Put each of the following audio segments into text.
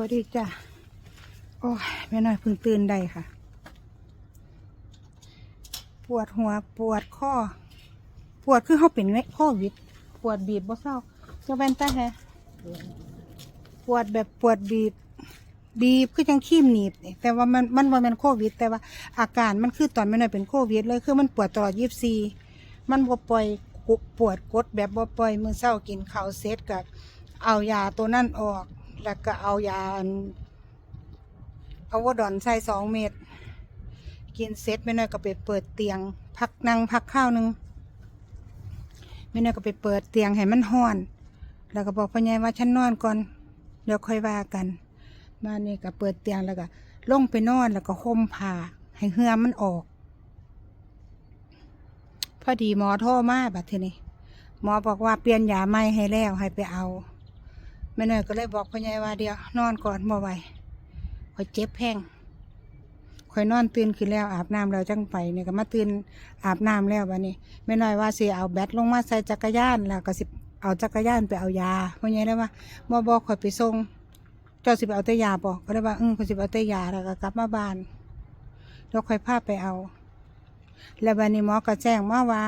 วัสดีจ้ะ โอ้ยแม่น้อยเพิ่งตื่นได้ค่ะ ปวดหัวปวดข้อ ปวดคือเขาเป็นไงโควิด ปวดบีบบ่เศร้าจะเป็นตาแฮปวดแบบปวดบีบ บีบคือจังขี้มหนีบ แต่ว่ามันมันว่ามันโควิด แต่ว่าอาการมันคือตอนแม่น้อยเป็นโควิด เลยคือมันปวดตลอดยี่สิบสี่มันบ่ปล่อยปวดกดแบบบ่ปล่อยมือเศร้ากินข้าวเสร็จกับเอายาตัวนั่นออก แล้วก็เอายาอันเอาวดอนใส่สองเม็ดกินเสร็จแม่น้อยก็ไปเปิดเตียง พักนั่งพักข้าวหนึงแม่น้อยก็ไปเปิดเตียงให้มันห้อน แล้วก็บอกพ่อใหญ่ว่าฉันนอนก่อนเดี๋ยวค่อยว่ากัน มานี่ก็เปิดเตียงแล้วก็ลงไปนอนแล้วก็ห่มผ้าให้เหือมันออก พอดีหมอโทรมาบัดทีนี้หมอบอกว่าเปลี่ยนยาใหม่ให้แล้วให้ไปเอา แม่น้อยก็เลยบอกพ่อใหญ่ว่าเดี๋ยวนอนก่อนบ่ไหวข่อยเจ็บแห้งข่อยนอนตื่นขึ้นแล้วอาบน้ำแล้วจังไปเนี่ยก็มาตื่นอาบน้ำแล้วบัดนี้แม่น้อยว่าสิเอาแบตลงมาใส่จักรยานแล้วก็สิเอาจักรยานไปเอายาพ่อใหญ่เลยว่าหมอบอกข่อยไปส่งเจ้าสิไปเอาแต่ยาบอกก็ได้ว่าอืมเขาสิไปเอาแต่ยาแล้วก็กลับมาบ้านแล้วค่อยพาไปเอาแล้ววันนี้หมอก็แจ้งมาว่า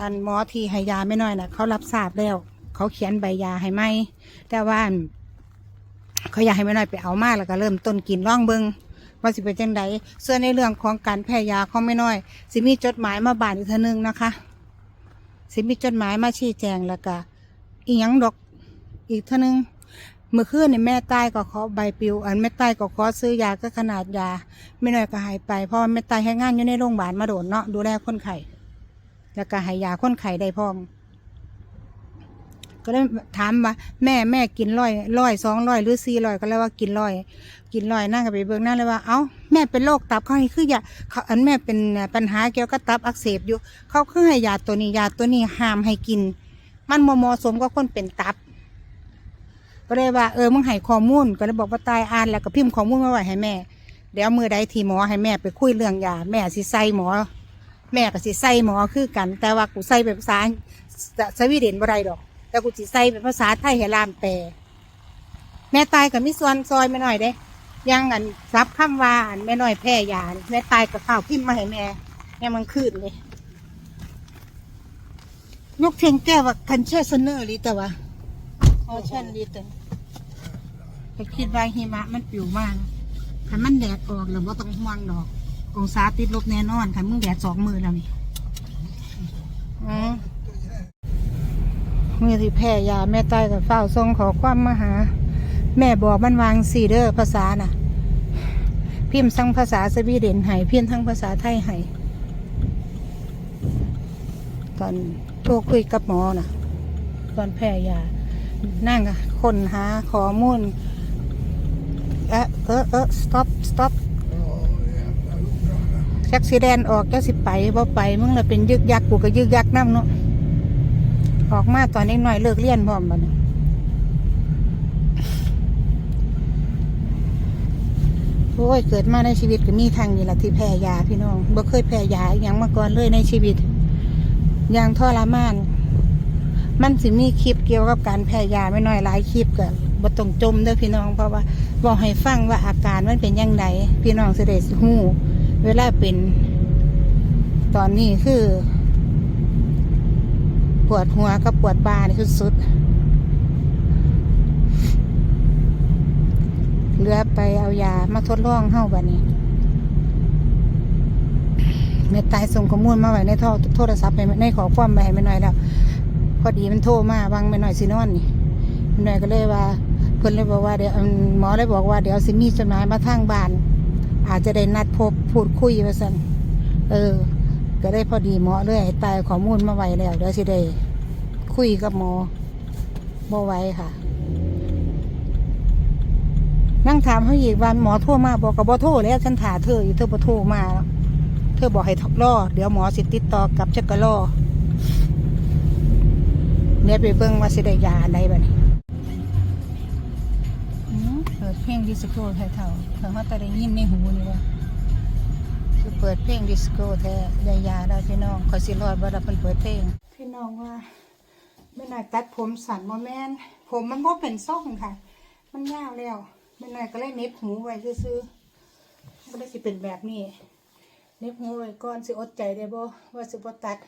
อันหมอที่ให้ยาไม่น้อยน่ะ เขารับทราบแล้ว เขาเขียนใบยาให้ไหมแต่ว่าเขาอยากให้ไม่น้อยไปเอามาแล้วก็เริ่มต้นกินร่องเบิงว่าสิเป็นจังไดส่วนในเรื่องของการแพ้ยาของไม่น้อย สิมีจดหมายมาบานอีกเทอนึงนะคะ สิมีจดหมายมาชี้แจงแล้วก็อีหยังดอกอีกเทอนึงเมื่อคืนนี่แม่ใต้ก็ขอใบปลิว อันแม่ใต้ก็ขอซื้อยาก็ขนาดยาไม่น้อยก็หายไปเพราะแม่ใต้ให้งานอยู่ในโรงพยาบาลมาโดนเนาะดูแลคนไข้แล้วก็ให้ยาคนไข้ได้พอม ก็เลยถามว่าแม่แม่กินร้อยร้อยสองร้อยหรือสี่ร้อยก็เลยว่ากินร้อยกินร้อยนั่งกับไปเบิ่งหน้าเลยว่าเอ้าแม่เป็นโรคตับเขาให้คือยาเขาอันแม่เป็นปัญหาเกี่ยวกับตับอักเสบอยู่ เขาคือให้ยาตัวนี้ยาตัวนี้ห้ามให้กิน มันบ่เหมาะสมกับคนเป็นตับ ก็เลยว่าเออมึงให้ข้อมูลก็เลยบอกว่าตายอ่านแล้วก็พิมพ์ข้อมูลมาไว้ให้แม่ เดี๋ยวมือใดที่หมอให้แม่ไปคุยเรื่องยาแม่สิใส่หมอแม่ก็สิใส่หมอคือกัน แต่ว่ากูใส่เป็นภาษาสวีเดนบ่ได้ดอก แต่กูสิใส่เป็นภาษาไทยให้ลามแปลแม่ตายกับมิส่วนซอยไม่หน่อยเด้ยังอันซับคำว่าอันแม่น้อยแพ้ยานแม่ตายกับข้าวพิมพ์มาให้แม่แม่มันคืนเลยยกเทียงแก้วว่าคันเช่เนอรือแต่ว่าโอเชนดีแต่ก็คิดว่าหิมะมันปิวมากถ้ามันแดดออกแล้วว่าต้องห่วงดอก องศาติดลบแน่นอนค่ะมึงแดดสองมือแล้วนี่อืม มือที่แพ้ยาแม่ใต้กับเฝ้าทรงขอความมาหา แม่บอกมันวางซีเดอร์ภาษาน่ะ พิมพ์ทั้งภาษาสวีเดนให้พิมพ์ทั้งภาษาไทยให้ตอนโทรคุยกับหมอน่ะ ตอนแพ้ยา นั่งคนหาข้อมูลเออเออเออ stop stop แท็กซี่แดนออกจะสิไปบ่ไปมึงเลยเป็นยึกยักกูก็ยึกยักน้ำเนาะ ออกมาตอนนี้หน่อยเลิกเรียนพร้อมบัดนี้โอ้ยเกิดมาในชีวิตก็มีทางนี้แหละที่แพ้ยาพี่น้องบ่เคยแพ้ยาอย่างมาก่อนเลยในชีวิต อย่างทรมาน มันสิมีคลิปเกี่ยวกับการแพ้ยาไม่น้อยหลายคลิปกับ่ต้องจมเด้อพี่น้อง เพราะว่าบอกให้ฟังว่าอาการมันเป็นยังไงพี่น้องเสิได้ฮู้เวลาเป็น ตอนนี้คือ ปวดหัวกับปวดบ่านี่คือสุด เหลือไปเอายามาทดลองเฮ้าบัดนี้เมตตายส่งข้อมูลมาไว้ในโทรโทรศัพท์ให้ในขอความไปให้ไม่น้อยแล้ว พอดีมันโทรมาวังไปหน่อยสินอนนี่แม่หน่อยก็เลยว่าเพิ่นเลยบอกว่าเดี๋ยวหมอเลยบอกว่าเดี๋ยวสิมีจดหมายมาทางบ้าน อาจจะได้นัดพบพูดคุยว่าสันเออ ก็ได้พอดีหมอเลยตายข้อมูลมาไว้แล้วเดี๋ยวสิได้ คุยกับหมอบ่ไหว้ค่ะ นั่งถามเขาอีกวันหมอโทรมาบอกกับบ่โทรแล้วฉันถาเธออยู่เธอบ่โทรมาแล้วเธอบอกให้รอเดี๋ยวหมอสิติดต่อกลับจะก็รอเดี๋ยวไปเบิ่งว่าสิได้ยาอะไรบ้านี้เปิดเพลงดิสโก้แท้เท่าเพิ่งว่าแต่ได้ยินในหูนี่ว่าคือเปิดเพลงดิสโก้แท้ได้ยาแล้วพี่น้องคอยสิรอดบ่ได้เพิ่นเปิดเพลงพี่น้องว่า ไม่น่าตัดผมสั้นบ่แมนผมมันบ่เป็นทรงค่ะ มันยาวแล้วไม่นายก็เลยเน็บหูไว้ซื้อๆก็เลยสิเป็นแบบนี้เน็บหูไว้ก่อนสิอดใจได้บ่ว่าสิบ่ตัด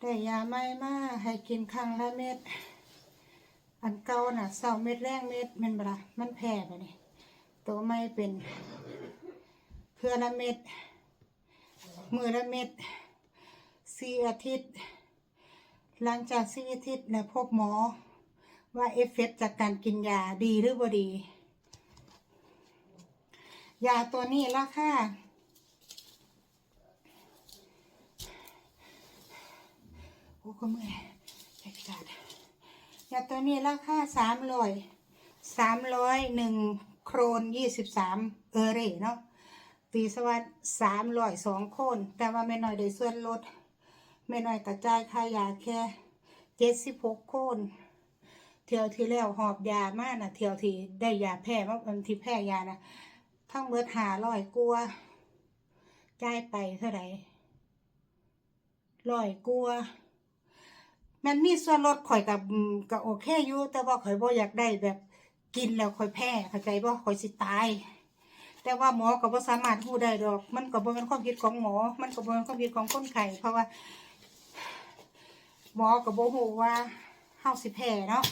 ได้ยาไม่มาให้กินครั้งละเม็ดอันเก่าน่ะเศร้าเม็ดแรงเม็ดมันบละมันแพ้ไปนี่ตัวไม่เป็นเพื่อละเม็ด มือละเม็ดสี่อาทิตย์ หลังจากสี่อาทิตย์แล้วพบหมอว่าเอฟเฟกต์จากการกินยาดีหรือบ่ดี ยาตัวนี้ราคาโอ้ก็เมื่อยใจขาดยาตัวนี้ราคาสามร้อยสามร้อยหนึ่งโครนยี่สิบสามเออเร่เนาะ ตีสวัสดสามร้อยสองคน แต่ว่าไม่น้อยได้ส่วนลดไม่น้อยกระจายค่ายาแค่เจ็ดสิบหกคนเที่ยวที่แล้วหอบยามากนะเที่ยวที่ได้ยาแพ้ว่าวันที่แพ้ยานะทั้งเบิดหาร้อยกลัวจ่ายไปเท่าไหร่ร้อยกลัวมันมีส่วนลดข่อยกับอืมก็โอเคอยู่แต่ว่าข่อยบ่อยากได้แบบกินแล้วข่อยแพ้เข้าใจบ่ข่อยสิตาย แต่ว่าหมอก็บ่สามารถรู้ได้ดอก มันก็บ่เป็นความผิดของหมอ มันก็บ่เป็นความผิดของคนไข้เพราะว่า หมอก็บ่ฮู้ว่าเฮาสิแพ้เนาะ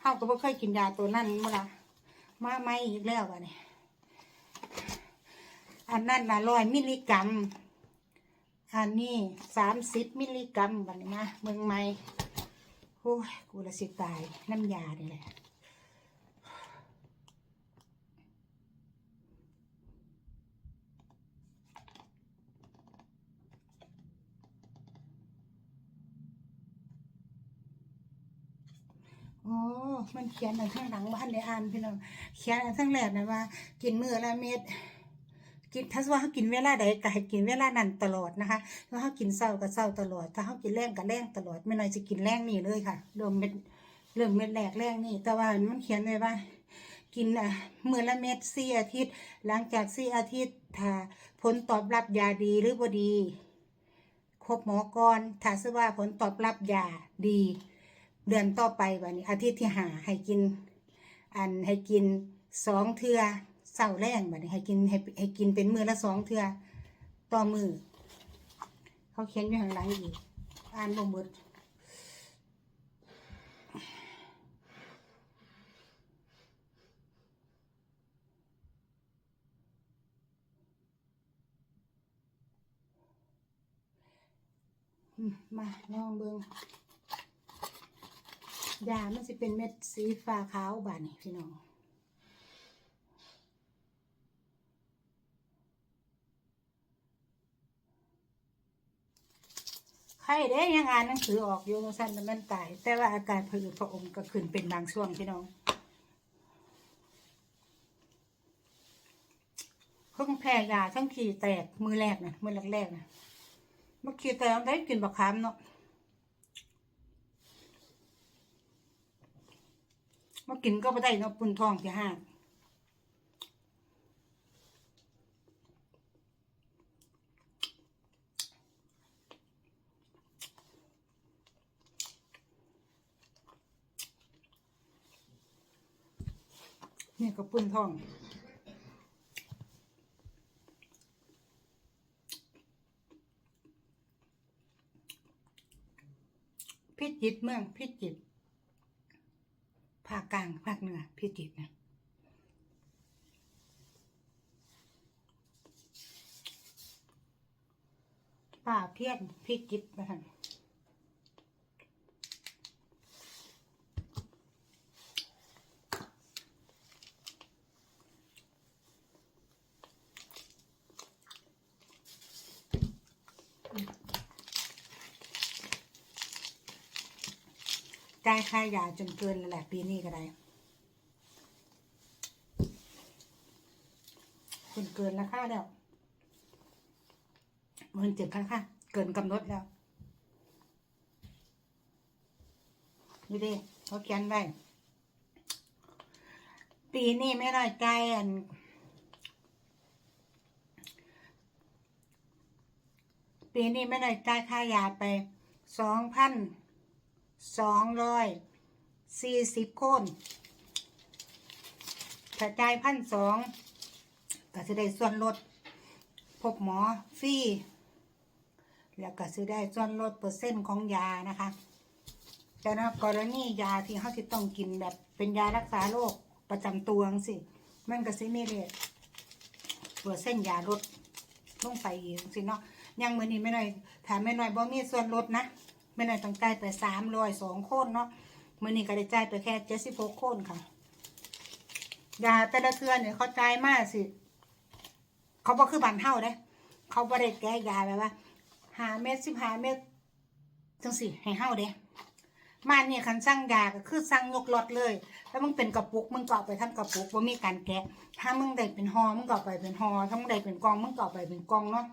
เฮาก็บ่เคยกินยาตัวนั้นมื้อละมาใหม่อีกแล้วบัดนี้อันนั้นน่ะ100มิลลิกรัม อันนี้30มิลลิกรัมบัดนี้มาเบิ่งใหม่โอ้ยกูละสิตายน้ำยาเนี่ยแหละ โอ้มันเขียนอันข้างหลังบ้านได้อ่านพี่น้อง เขียนอันข้างแรกนะว่า กินมื้อละเม็ด กินถ้าว่าเขากินเวลาใดก็ให้กินเวลานั้นตลอดนะคะ ถ้าเขากินเช้าก็เช้าตลอด ถ้าเขากินแรงก็แรงตลอด ไม่น้อยจะกินแรงนี่เลยค่ะ เริ่มเม็ด เริ่มเม็ดแรกแรงนี่ แต่ว่ามันเขียนไว้ว่า กินอะมื้อละเม็ดสี่อาทิตย์ หลังจากสี่อาทิตย์ถ้าผลตอบรับยาดีหรือบ่ดี ครบหมอก่อนถ้าว่าผลตอบรับยาดี เดือนต่อไปวันนี้อาทิตย์ที่หาให้กิน อันให้กินสองเทือเสาแรงบัดนี้ให้กินให้ให้กินเป็นมือละสองเทือต่อมือเขาเขียนอยู่ข้างหลังอีก อ่านบ่หมดอืมมาลองเบิ่ง ยามันสิเป็นเม็ดสีฟ้าขาวบาดนี่พี่น้องใครได้ยังอ่านหนังสือออกอยู่สั้นแต่มันตาย แต่ว่าอาการผะอืดผะอมก็ขึ้นเป็นบางช่วงพี่น้องเพิ่งแพ้ยาทั้งขี่แตกมือแรกนะมือแรกๆนะเมื่อขี่แตกได้กินบักขามเนาะ มากินก็ไม่ได้เนาะปุ่นทองที่ห้างนี่ก็ปุ่นทองพิจิตเมืองพิจิตร กลางภาคเหนือพิจิตรนะป่าเพี้ยนพิจิตรนะท่าน จ่ายค่ายาจนเกินแล้วแหละปีนี้ก็ได้คนเกินราคาแล้วมันเจ็บค่าค่าเกินกำหนดแล้วนี่เด้เขาเขียนไว้ปีนี้ไม่ได้ใจายอันปีนี้ไม่ได้จ่ายค่ายาไปสองพัน สองร้อยสี่สิบคนถ้าจ่ายพันสองก็จะได้ส่วนลด พบหมอฟรีแล้วก็จะได้ส่วนลดเปอร์เซ็นต์ของยานะคะ แต่นะกรณียาที่เขาจะต้องกินแบบเป็นยารักษาโรคประจำตัวสิมันก็สิมีเลยเปอร์เซ็นต์ยาลดลงไปอีกสิเนาะยังมือนี้ไม่น้อยถามไม่น้อยบ่มีส่วนลดนะ ไม่น้อยต้องจ่ายไปสามร้อยสองคนเนาะมือนี้ก็ได้จ่ายไปแค่เจ็ดสิบหกคนค่ะยาแต่ละเทือเนี่ยเขาจ่ายมากสิ เขาบอกคือบันเท่าเด้เขาบ่ได้แก้ยาแบบว่าหาเม็ดสิบหาเม็ดจังสิให้เฮาเด้มาเนี่ยคันสั่งยาก็คือสั่งยกล็อตเลย แล้วมึงเป็นกระปุกมึงก็เอไปทั้งกระปุกว่ามีการแกะ ถ้ามึงได้เป็นหอมึงก็เอไปเป็นหอถ้ามึงได้เป็นกองมึงก็เอไปเป็นกองเนาะ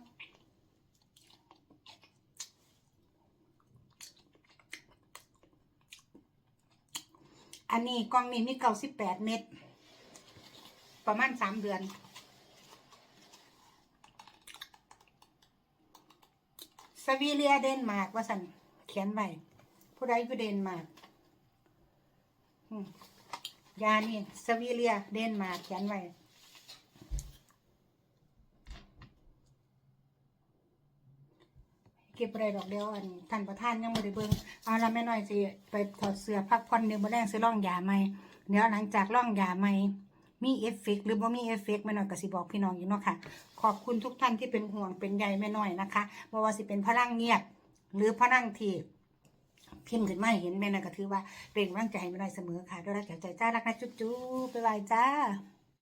อันนี้กล่องนี้มีเก้าสิบแปดเม็ด ประมาณสามเดือน สวีเลียเดนมาร์กว่าสันเขียนไว้ผู้ใดอยู่เดนมาร์กยานี่สวีเลียเดนมาร์กเขียนไว้ เก็บอะไรดอกเดียวอันท่านประธานยังไม่ได้เบิ่งเอาละแม่น้อยสิไปถอดเสื้อพักผ่อนเดี๋ยวมาแรงสิร่องยาใหม่เดี๋ยวหลังจากร่องยาใหม่มีเอฟเฟกหรือบ่มีเอฟเฟกแม่น้อยก็สิบอกพี่น้องอยู่เนาะค่ะ ขอบคุณทุกท่านที่เป็นห่วงเป็นใยแม่น้อยนะคะบ่ว่าสิเป็นพลังเงียบ หรือพลังที่พิมพ์ขึ้นมาเห็นแม่น้อยก็ถือว่าเป็นกำลังใจให้แม่น้อยเสมอค่ะด้วยรักจากใจจ้ารักนะจุ๊บๆบ๊ายบายจ้า